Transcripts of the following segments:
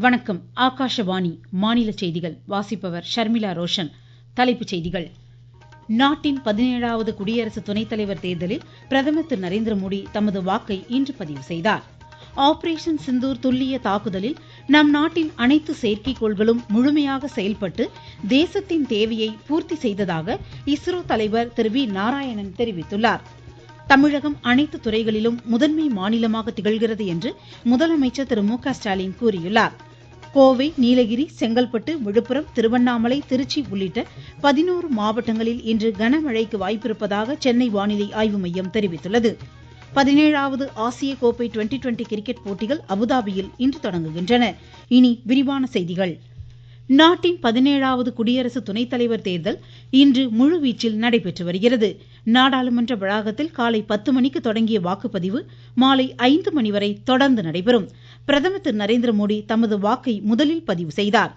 வணக்கம். ஆகாஷவாணி மாநில செய்திகள் வாசிப்பவர் ஷர்மிளா ரோஷன். தலைப்புச் செய்திகள். நாட்டின் பதினேழாவது குடியரசு துணைத் தலைவர் தேர்தலில் பிரதமர் திரு. நரேந்திர மோடி தமது வாக்கை இன்று பதிவு செய்தார். ஆபரேஷன் சிந்தூர் துல்லிய தாக்குதலில் நம் நாட்டின் அனைத்து செயற்கைக்கோள்களும் முழுமையாக செயல்பட்டு தேசத்தின் தேவையை பூர்த்தி செய்ததாக இஸ்ரோ தலைவர் திரு. வி. நாராயணன் தெரிவித்துள்ளார். தமிழகம் அனைத்து துறைகளிலும் முதன்மை மாநிலமாக திகழ்கிறது என்று முதலமைச்சர் திரு. மு. க. ஸ்டாலின் கூறியுள்ளாா் கோவை நீலகிரி செங்கல்பட்டு விழுப்புரம் திருவண்ணாமலை திருச்சி உள்ளிட்ட பதினோரு மாவட்டங்களில் இன்று கனமழைக்கு வாய்ப்பிருப்பதாக சென்னை வானிலை ஆய்வு மையம் தெரிவித்துள்ளது. பதினேழாவது ஆசிய கோப்பை டுவெண்டி டுவெண்டி கிரிக்கெட் போட்டிகள் அபுதாபியில் இன்று தொடங்குகின்றன. இனி விரிவான செய்திகள். நாட்டின் பதினேழாவது குடியரசு துணைத் தலைவர் தேர்தல் இன்று முழுவீச்சில் நடைபெற்று வருகிறது. நாடாளுமன்ற வளாகத்தில் காலை பத்து மணிக்கு தொடங்கிய வாக்குப்பதிவு மாலை ஐந்து மணி வரை தொடர்ந்து நடைபெறும். பிரதமர் திரு நரேந்திர மோடி தமது வாக்கை முதலில் பதிவு செய்தார்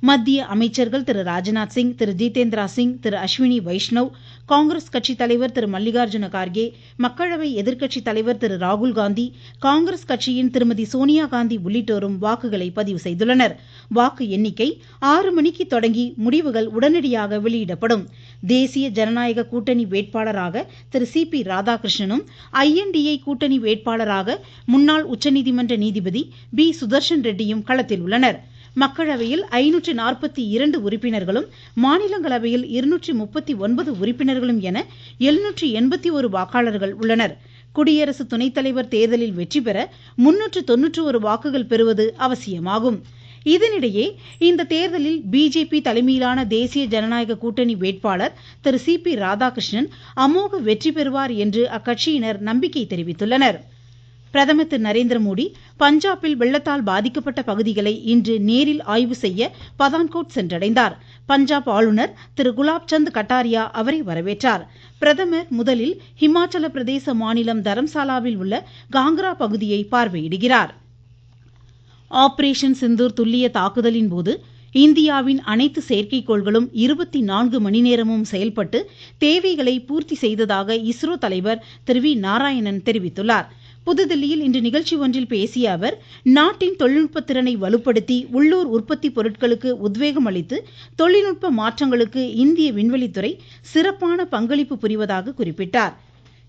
மத்திய அமைச்சர்கள் திரு ராஜ்நாத் சிங் திரு ஜிதேந்திரா சிங் திரு அஸ்வினி வைஷ்ணவ் காங்கிரஸ் கட்சித் தலைவர் திரு மல்லிகார்ஜுன கார்கே மக்களவை எதிர்க்கட்சித் தலைவர் திரு ராகுல்காந்தி காங்கிரஸ் கட்சியின் திருமதி சோனியா காந்தி உள்ளிட்டோரும் வாக்குகளை பதிவு செய்துள்ளனர். வாக்கு எண்ணிக்கை ஆறு மணிக்கு தொடங்கி முடிவுகள் உடனடியாக வெளியிடப்படும். தேசிய ஜனநாயக கூட்டணி வேட்பாளராக திரு சி பி ராதாகிருஷ்ணனும் ஐஎன்டிஏ கூட்டணி வேட்பாளராக முன்னாள் உச்சநீதிமன்ற நீதிபதி பி சுதர்ஷன் ரெட்டியும் களத்தில் உள்ளனர். மக்களவையில் ஐநூற்று நாற்பத்தி இரண்டு உறுப்பினர்களும் மாநிலங்களவையில் இருநூற்றி முப்பத்தி ஒன்பது உறுப்பினர்களும் என எழுநூற்றி எண்பத்தி ஒரு வாக்காளர்கள் உள்ளனர். குடியரசு துணைத் தலைவர் தேர்தலில் வெற்றி பெற முன்னூற்று தொன்னூற்று ஒரு வாக்குகள் பெறுவது அவசியமாகும். இதனிடையே இந்த தேர்தலில் பிஜேபி தலைமையிலான தேசிய ஜனநாயக கூட்டணி வேட்பாளர் திரு சி பி ராதாகிருஷ்ணன் அமோக வெற்றி பெறுவார் என்று அக்கட்சியினர் நம்பிக்கை தெரிவித்துள்ளனர். பிரதமர் திரு நரேந்திரமோடி பஞ்சாபில் வெள்ளத்தால் பாதிக்கப்பட்ட பகுதிகளை இன்று நேரில் ஆய்வு செய்ய பதான்கோட் சென்றடைந்தார். பஞ்சாப் ஆளுநர் திரு குலாப் சந்த் கட்டாரியா அவரை வரவேற்றார். பிரதமர் முதலில் ஹிமாச்சல பிரதேச மாநிலம் தரம்சாலாவில் உள்ள காங்க்ரா பகுதியை பார்வையிடுகிறார். ஆபரேஷன் சிந்தூர் துல்லிய தாக்குதலின் போது இந்தியாவின் அனைத்து செயற்கைக்கோள்களும் இருபத்தி நான்கு மணி நேரமும் செயல்பட்டு தேவைகளை பூர்த்தி செய்ததாக இஸ்ரோ தலைவர் திரு வி நாராயணன் தெரிவித்துள்ளாா் புதுதில்லியில் இன்று நிகழ்ச்சி ஒன்றில் பேசிய அவர் நாட்டின் தொழில்நுட்ப திறனை வலுப்படுத்தி உள்ளூர் உற்பத்தி பொருட்களுக்கு உத்வேகம் அளித்து தொழில்நுட்ப மாற்றங்களுக்கு இந்திய விண்வெளித்துறை சிறப்பான பங்களிப்பு புரிவதாக குறிப்பிட்டார்.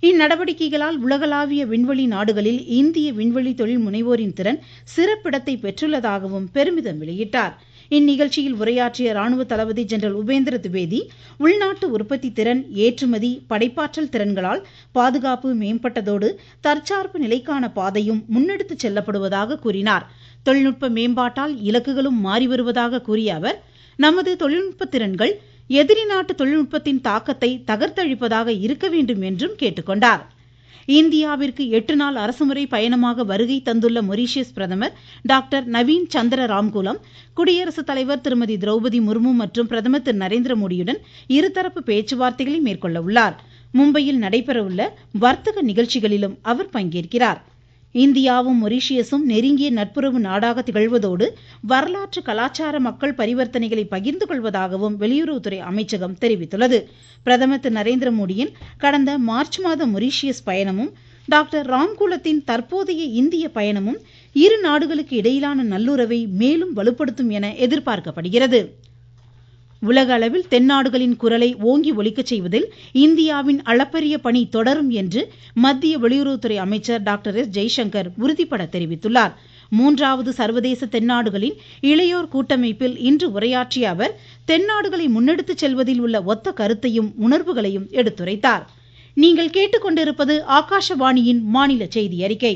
இந்நடவடிக்கைகளால் உலகளாவிய விண்வெளி நாடுகளில் இந்திய விண்வெளி தொழில் முனைவோரின் திறன் சிறப்பிடத்தை பெற்றுள்ளதாகவும் பெருமிதம் வெளியிட்டார். இந்நிகழ்ச்சியில் உரையாற்றிய ராணுவ தளபதி ஜெனரல் உபேந்திர திவேதி உள்நாட்டு உற்பத்தி திறன் ஏற்றுமதி படைப்பாற்றல் திறன்களால் பாதுகாப்பு மேம்பட்டதோடு தற்சார்பு நிலைக்கான பாதையும் முன்னெடுத்துச் செல்லப்படுவதாக கூறினார். தொழில்நுட்ப மேம்பாட்டால் இலக்குகளும் மாறி வருவதாக கூறிய அவர் நமது தொழில்நுட்ப திறன்கள் எதிரி நாட்டு தொழில்நுட்பத்தின் தாக்கத்தை தகர்த்தழிப்பதாக இருக்க வேண்டும் என்றும் கேட்டுக்கொண்டாா் இந்தியாவிற்கு எட்டு நாள் அரசுமுறை பயணமாக வருகை தந்துள்ள மொரீஷியஸ் பிரதமர் டாக்டர் நவீன் சந்திர ராம்குலம் குடியரசுத் தலைவர் திருமதி திரௌபதி முர்மு மற்றும் பிரதமர் திரு நரேந்திர மோடியுடன் இருதரப்பு பேச்சுவார்த்தைகளை மேற்கொள்ள உள்ளார். மும்பையில் நடைபெறவுள்ள வர்த்தக நிகழ்ச்சிகளிலும் அவர் பங்கேற்கிறார். இந்தியாவும் மொரீஷியஸும் நெருங்கிய நட்புறவு நாடாக திகழ்வதோடு வரலாற்று கலாச்சார மக்கள் பரிவர்த்தனைகளை பகிர்ந்து கொள்வதாகவும் வெளியுறவுத்துறை அமைச்சகம் தெரிவித்துள்ளது. பிரதமர் திரு. நரேந்திர மோடியின் கடந்த மார்ச் மாத மொரீஷியஸ் பயணமும் டாக்டர் ராம்குலத்தின் தற்போதைய இந்திய பயணமும் இரு நாடுகளுக்கு இடையிலான நல்லுறவை மேலும் வலுப்படுத்தும் என எதிர்பார்க்கப்படுகிறது. உலக அளவில் தென்னாடுகளின் குரலை ஓங்கி ஒலிக்கச் செய்வதில் இந்தியாவின் அளப்பரிய பணி தொடரும் என்று மத்திய வெளியுறவுத்துறை அமைச்சர் டாக்டர் எஸ் ஜெய்சங்கர் உறுதிபட தெரிவித்துள்ளார். மூன்றாவது சர்வதேச தென்னாடுகளின் இளையோர் கூட்டமைப்பில் இன்று உரையாற்றிய அவர் தென்னாடுகளை முன்னெடுத்துச் செல்வதில் உள்ள ஒத்த கருத்தையும் உணர்வுகளையும் எடுத்துரைத்தார். நீங்கள் கேட்டுக்கொண்டிருப்பது ஆகாஷவாணியின் மாநில செய்தி அறிக்கை.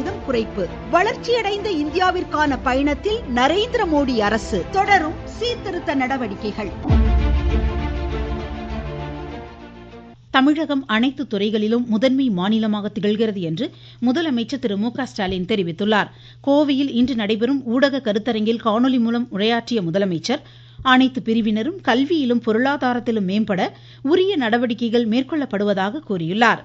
சதவிகிதம் குறைப்பு. வளர்ச்சியடைந்த இந்தியாவிற்கான பயணத்தில் நரேந்திர மோடி அரசு தொடரும் சீர்திருத்த நடவடிக்கைகள். தமிழகம் அனைத்து துறைகளிலும் முதன்மை மாநிலமாக திகழ்கிறது என்று முதலமைச்சர் திரு மு ஸ்டாலின் தெரிவித்துள்ளார். கோவையில் இன்று நடைபெறும் ஊடக கருத்தரங்கில் காணொலி மூலம் உரையாற்றிய முதலமைச்சர் அனைத்து பிரிவினரும் கல்வியிலும் பொருளாதாரத்திலும் மேம்பட உரிய நடவடிக்கைகள் மேற்கொள்ளப்படுவதாக கூறியுள்ளாா்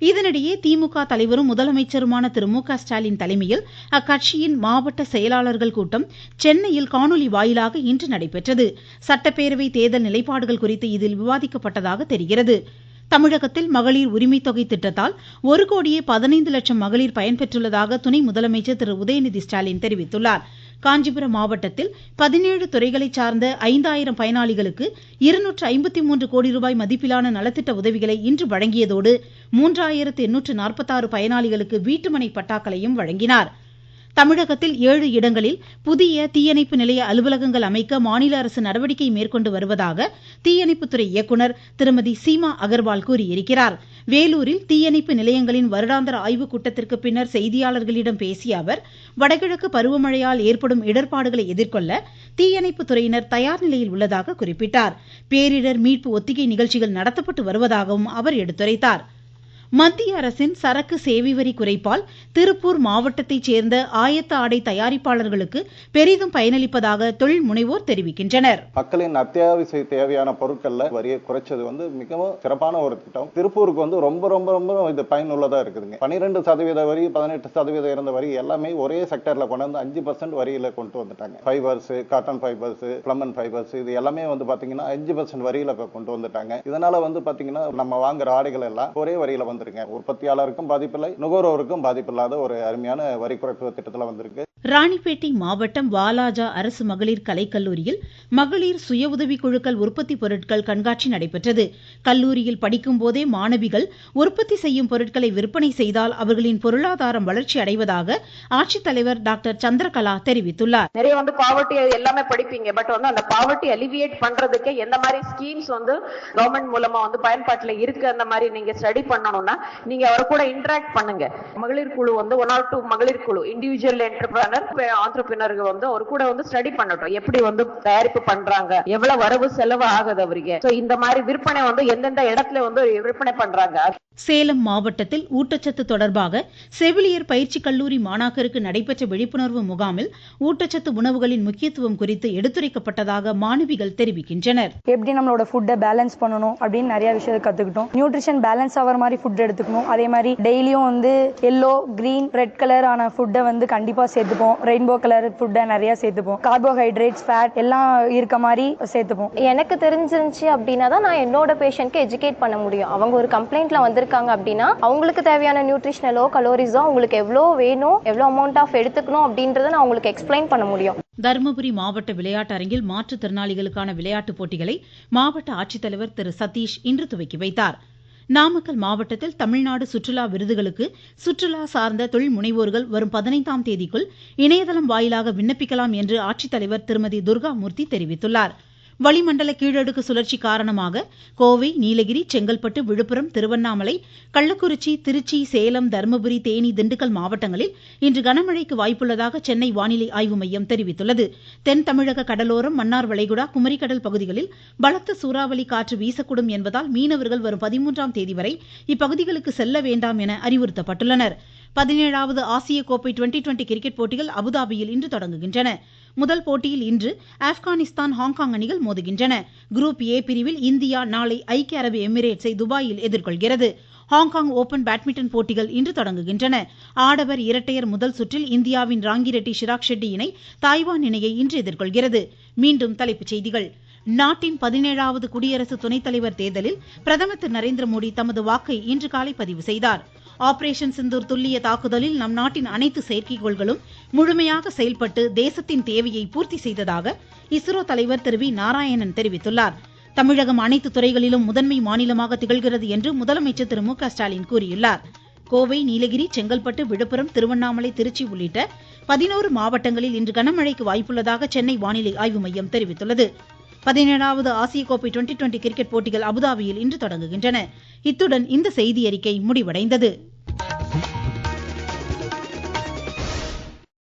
இதனிடையே திமுக தலைவரும் முதலமைச்சருமான திரு மு க ஸ்டாலின் தலைமையில் அக்கட்சியின் மாவட்ட செயலாளர்கள் கூட்டம் சென்னையில் காணொலி வாயிலாக இன்று நடைபெற்றது. சட்டப்பேரவை தேர்தல் நிலைப்பாடுகள் குறித்து இதில் விவாதிக்கப்பட்டதாக தெரிகிறது. தமிழகத்தில் மகளிர் உரிமை தொகை திட்டத்தால் ஒரு கோடியே பதினைந்து லட்சம் மகளிர் பயன்பெற்றுள்ளதாக துணை முதலமைச்சர் திரு உதயநிதி ஸ்டாலின் தெரிவித்துள்ளார். காஞ்சிபுரம் மாவட்டத்தில் பதினேழு துறைகளை சார்ந்த ஐந்தாயிரம் பயனாளிகளுக்கு இருநூற்று ஐம்பத்தி மூன்று கோடி ரூபாய் மதிப்பிலான நலத்திட்ட உதவிகளை இன்று வழங்கியதோடு மூன்றாயிரத்து எண்ணூற்று நாற்பத்தாறு பயனாளிகளுக்கு வீட்டுமனை பட்டாக்களையும் வழங்கினார். தமிழகத்தில் ஏழு இடங்களில் புதிய தீயணைப்பு நிலைய அலுவலகங்கள் அமைக்க மாநில அரசு நடவடிக்கை மேற்கொண்டு வருவதாக தீயணைப்புத்துறை இயக்குநர் திருமதி சீமா அகர்வால் கூறியிருக்கிறார். வேலூரில் தீயணைப்பு நிலையங்களின் வருடாந்திர ஆய்வுக் கூட்டத்திற்கு பின்னர் செய்தியாளர்களிடம் பேசிய அவர் வடகிழக்கு பருவமழையால் ஏற்படும் இடர்பாடுகளை எதிர்கொள்ள தீயணைப்பு துறையினர் தயார் நிலையில் உள்ளதாக குறிப்பிட்டார். பேரிடர் மீட்பு ஒத்திகை நிகழ்ச்சிகள் நடத்தப்பட்டு வருவதாகவும் அவர் எடுத்துரைத்தார். மத்திய அரசின் சரக்கு சேவை வரி குறைப்பால் திருப்பூர் மாவட்டத்தைச் சேர்ந்த ஆயத்த ஆடை தயாரிப்பாளர்களுக்கு பெரிதும் பயனளிப்பதாக தொழில் முனைவோர் தெரிவிக்கின்றனர். மக்களின் அத்தியாவசிய தேவையான பொருட்கள்ல வரியை குறைச்சது வந்து மிகவும் சிறப்பான ஒரு திட்டம். திருப்பூருக்கு வந்து ரொம்ப ரொம்ப ரொம்ப இது பயனுள்ளதா இருக்குதுங்க. பன்னிரெண்டு சதவீத வரி பதினெட்டு சதவீதம் இருந்த வரி எல்லாமே ஒரே செக்டர்ல கொண்டு வந்து அஞ்சு பர்சன்ட் வரியில கொண்டு வந்துட்டாங்க. Fibres cotton fibres filament fibres இது எல்லாமே வந்து பாத்தீங்கன்னா அஞ்சு பர்சன்ட் வரியில கொண்டு வந்துட்டாங்க. இதனால வந்து பாத்தீங்கன்னா நம்ம வாங்குற ஆடைகள் எல்லாம் ஒரே வரியில வந்திருக்கேன். உற்பத்தியாளருக்கும் பாதிப்பில்லை நுகர்வோருக்கும் பாதிப்பில்லாத ஒரு அருமையான வரி குறைப்பு திட்டத்தில் வந்திருக்கு. ராணிப்பேட்டை மாவட்டம் வாலாஜா அரசு மகளிர் கலைக்கல்லூரியில் மகளிர் சுய உதவி குழுக்கள் உற்பத்தி பொருட்கள் கண்காட்சி நடைபெற்றது. கல்லூரியில் படிக்கும் போதே மாணவிகள் உற்பத்தி செய்யும் பொருட்களை விற்பனை செய்தால் அவர்களின் பொருளாதாரம் வளர்ச்சி அடைவதாக ஆட்சித்தலைவர் டாக்டர் சந்திரகலா தெரிவித்துள்ளார். நிறைய வந்து பாவர்ட்டி எல்லாமே படிப்பீங்க. பட் வந்து அந்த பாவர்ட்டி அலிவியேட் பண்றதுக்கு எந்த மாதிரி ஸ்கீம்ஸ் வந்து கவர்மெண்ட் மூலமா வந்து பயன்பாட்டுல இருக்கு அந்த மாதிரி நீங்க ஸ்டடி பண்ணணும்னா நீங்க அவர் கூட இன்டராக்ட் பண்ணுங்க. மகளிர் குழு வந்து ஒன் ஆர் டூ மகளிர் குழு இண்டிவிஜுவல் என்டர்பிரனர் ஆண்டர்பிரினருக்கு வந்து அவர் கூட வந்து ஸ்டடி பண்ணட்டும். எப்படி வந்து தயாரிப்பு பண்றாங்க? எவ்வளவு வரவு செலவு ஆகுது அவருக்கு? இந்த மாதிரி விற்பனை வந்து எந்தெந்த இடத்துல வந்து விற்பனை பண்றாங்க? சேலம் மாவட்டத்தில் ஊட்டச்சத்து தொடர்பாக செவிலியர் பயிற்சி கல்லூரி மாணாக்கருக்கு நடைபெற்ற விழிப்புணர்வு முகாமில் ஊட்டச்சத்து உணவுகளின் முக்கியத்துவம் குறித்து எடுத்துரைக்கப்பட்டதாக மாணவிகள் தெரிவிக்கின்றனர். எப்படி நம்மளோட ஃபுட்டை பேலன்ஸ் பண்ணணும் அப்படின்னு நிறைய விஷயத்தை கத்துக்கிட்டோம். நியூட்ரிஷன் பேலன்ஸ் ஆகிற மாதிரி ஃபுட் எடுத்துக்கணும். அதே மாதிரி டெய்லியும் வந்து எல்லோ கிரீன் ரெட் கலர் ஆன ஃபுட்டை வந்து கண்டிப்பா சேர்த்துப்போம். ரெயின்போ கலர் ஃபுட்டை நிறைய சேர்த்துப்போம். கார்போஹைட்ரேட்ஸ் ஃபேட் எல்லாம் இருக்க மாதிரி சேர்த்துப்போம். எனக்கு தெரிஞ்சிருந்துச்சு அப்படின்னா தான் நான் என்னோட பேஷண்ட்க்கு எஜுகேட் பண்ண முடியும். அவங்க ஒரு கம்ப்ளைண்ட்ல வந்திருக்காங்க அப்படின்னா அவங்களுக்கு தேவையான நியூட்ரிஷனலோ கலோரிஸோ அவங்களுக்கு எவ்வளோ வேணும் எவ்வளோ அமௌண்ட் ஆஃப் எடுத்துக்கணும் அப்படின்றத நான் அவங்களுக்கு எக்ஸ்பிளைன் பண்ண முடியும். தருமபுரி மாவட்ட விளையாட்டரங்கில் மாற்றுத்திறனாளிகளுக்கான விளையாட்டுப் போட்டிகளை மாவட்ட ஆட்சித்தலைவர் திரு சதீஷ் இன்று துவக்கி வைத்தார். நாமக்கல் மாவட்டத்தில் தமிழ்நாடு சுற்றுலா விருதுகளுக்கு சுற்றுலா சார்ந்த தொழில் முனைவோர்கள் வரும் பதினைந்தாம் தேதிக்குள் இணையதளம் வாயிலாக விண்ணப்பிக்கலாம் என்று ஆட்சித்தலைவர் திருமதி துர்காமூர்த்தி தெரிவித்துள்ளார். வளிமண்டல கீழடுக்கு சுழற்சி காரணமாக கோவை நீலகிரி செங்கல்பட்டு விழுப்புரம் திருவண்ணாமலை கள்ளக்குறிச்சி திருச்சி சேலம் தருமபுரி தேனி திண்டுக்கல் மாவட்டங்களில் இன்று கனமழைக்கு வாய்ப்புள்ளதாக சென்னை வானிலை ஆய்வு மையம் தெரிவித்துள்ளது. தென் தமிழக கடலோரம் மன்னார் வளைகுடா குமரிக்கடல் பகுதிகளில் பலத்த சூறாவளி காற்று வீசக்கூடும் என்பதால் மீனவர்கள் வரும் பதிமூன்றாம் தேதி வரை இப்பகுதிகளுக்கு செல்ல வேண்டாம் என அறிவுறுத்தப்பட்டுள்ளனர். பதினேழாவது ஆசிய கோப்பை டுவெண்டி டுவெண்டி கிரிக்கெட் போட்டிகள் அபுதாபியில் இன்று தொடங்குகின்றன. முதல் போட்டியில் இன்று ஆப்கானிஸ்தான் ஹாங்காங் அணிகள் மோதுகின்றன. குரூப் ஏ பிரிவில் இந்தியா நாளை ஐக்கிய அரபு எமிரேட்ஸை துபாயில் எதிர்கொள்கிறது. ஹாங்காங் ஓபன் பேட்மிண்டன் போட்டிகள் இன்று தொடங்குகின்றன. ஆடவர் இரட்டையர் முதல் சுற்றில் இந்தியாவின் ராங்கிரெட்டி ஷிராக் ஷெட்டி இணை தாய்வான் இணையை இன்று எதிர்கொள்கிறது. மீண்டும் தலைப்புச் செய்திகள். நாட்டின் பதினேழாவது குடியரசு துணைத் தலைவர் தேர்தலில் பிரதமர் திரு நரேந்திர மோடி தமது வாக்கை இன்று காலை பதிவு செய்தார். ஆபரேஷன் சிந்தூர் துல்லிய தாக்குதலில் நம் நாட்டின் அனைத்து செயற்கைக்கோள்களும் முழுமையாக செயல்பட்டு தேசத்தின் தேவையை பூர்த்தி செய்ததாக இஸ்ரோ தலைவர் திரு வி நாராயணன் தெரிவித்துள்ளார். தமிழகம் அனைத்து துறைகளிலும் முதன்மை மாநிலமாக திகழ்கிறது என்று முதலமைச்சர் திரு மு ஸ்டாலின் கூறியுள்ளார். கோவை நீலகிரி செங்கல்பட்டு விழுப்புரம் திருவண்ணாமலை திருச்சி உள்ளிட்ட பதினோரு மாவட்டங்களில் இன்று கனமழைக்கு வாய்ப்புள்ளதாக சென்னை வானிலை ஆய்வு மையம் தெரிவித்துள்ளது. பதினேழாவது ஆசிய கோப்பை டுவெண்டி டுவெண்டி கிரிக்கெட் போட்டிகள் அபுதாபியில் இன்று தொடங்குகின்றன. இத்துடன் இந்த செய்தியறிக்கை முடிவடைந்தது.